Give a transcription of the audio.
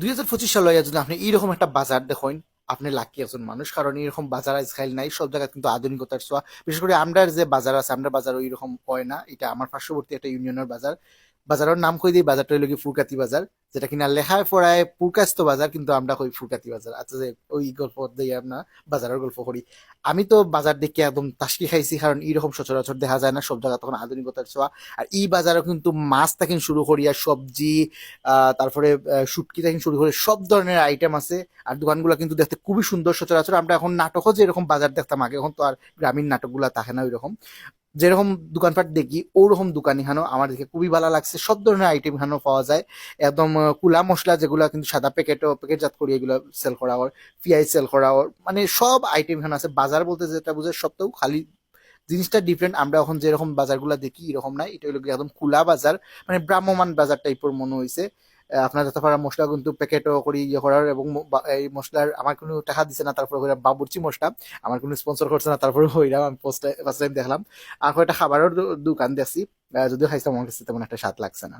দুই হাজার পঁচিশ সালে যদি আপনি এইরকম একটা বাজার দেখেন, আপনি লাকি একজন মানুষ, কারণ এরকম বাজার আজকাল নাই, সব জায়গায় কিন্তু আধুনিকতার ছোঁয়া। বিশেষ করে আমরার যে বাজার আছে আমরা বাজার ওইরকম হয় না। এটা আমার পার্শ্ববর্তী একটা ইউনিয়নের বাজার। বাজারের নাম কই দিই বাজারটা হইল কি ফুরকাতি বাজার যেটা কিনা লেখায় পড়ায় পুরকাস্ত বাজার কিন্তু আমরা কই ফুরকাতি বাজার আচ্ছা যে ওই গল্প দিয়ে আমরা বাজারের গল্প করি। আমি তো বাজার দেখে একদম তাসকি খাইছি কারণ এইরকম সচরাচর দেখা যায় না, সব জায়গা তখন আধুনিকতার ছোঁয়া আর এই বাজারও কিন্তু মাছ থেকে শুরু করিয়া সবজি তারপরে শুটকি থেকে শুরু করে সব ধরনের আইটেম আছে। আর দোকানগুলো কিন্তু দেখতে খুবই সুন্দর সচরাচর। আমরা এখন নাটকও যে এরকম বাজার দেখতাম আগে, এখন তো আর গ্রামীণ নাটকগুলো থাকে না ওইরকম। যেরকম দোকানপাট দেখি, ওরকম দোকান এখানেও আমার দেখে খুবই ভালো লাগছে। সব ধরনের আইটেম এখানেও পাওয়া যায়। একদম কুলা মশলা যেগুলো কিন্তু সাদা প্যাকেটও প্যাকেটজাত করি এগুলো সেল করা হয় পিঁয়াজ সেল করা হয়। মানে সব আইটেম এখানে আছে। বাজার বলতে যেটা বুঝে সবটাও খালি জিনিসটা ডিফারেন্ট আমরা এখন যেরকম বাজারগুলো দেখি, এরকম না। এটা হলো একদম খোলা বাজার। মানে ব্রাহ্মমান বাজার টাইপের মনে হয়েছে আপনার যত পারা মশলা কিন্তু প্যাকেটও করি ইয়ে করার এবং এই মশলার আমার কোনো টাকা দিছে না, তারপরে হইলাম বাবুর্চি মশলা, আমার কোনো স্পন্সর করছে না, তারপরে হইলাম আমি ফার্স্ট টাইম দেখলাম। আর একটা খাবারের দোকান দেখছি যদি যদিও খাইছিলাম, আমার কাছে তেমন একটা স্বাদ লাগছে না।